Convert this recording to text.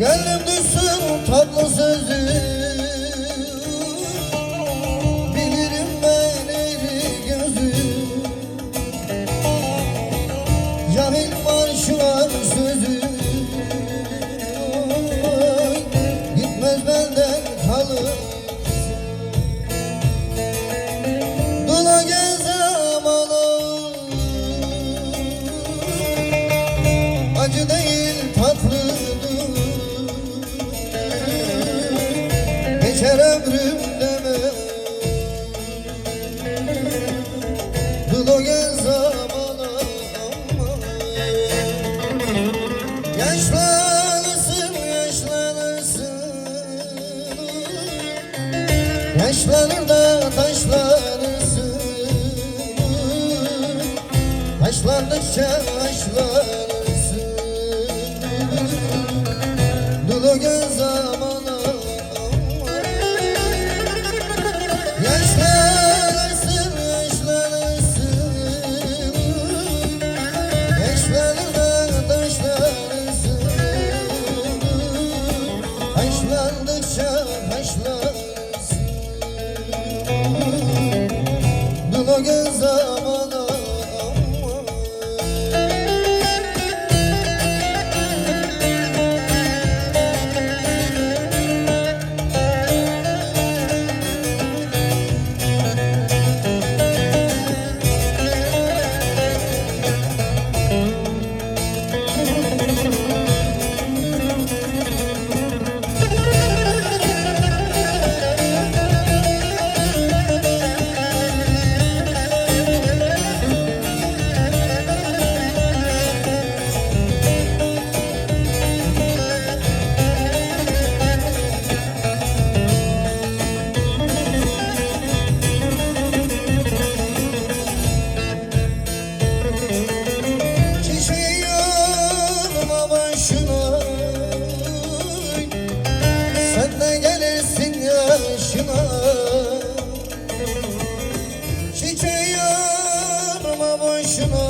Gönlüm düşsün tatlı sözün Yaşlanırsın, yaşlanırsın. Yaşlanır da taşlanırsın. Taşlandıkça yaşlanırsın Gazal yaşına Sen de gelirsin yaşına. Çiçeği yorma boşuna.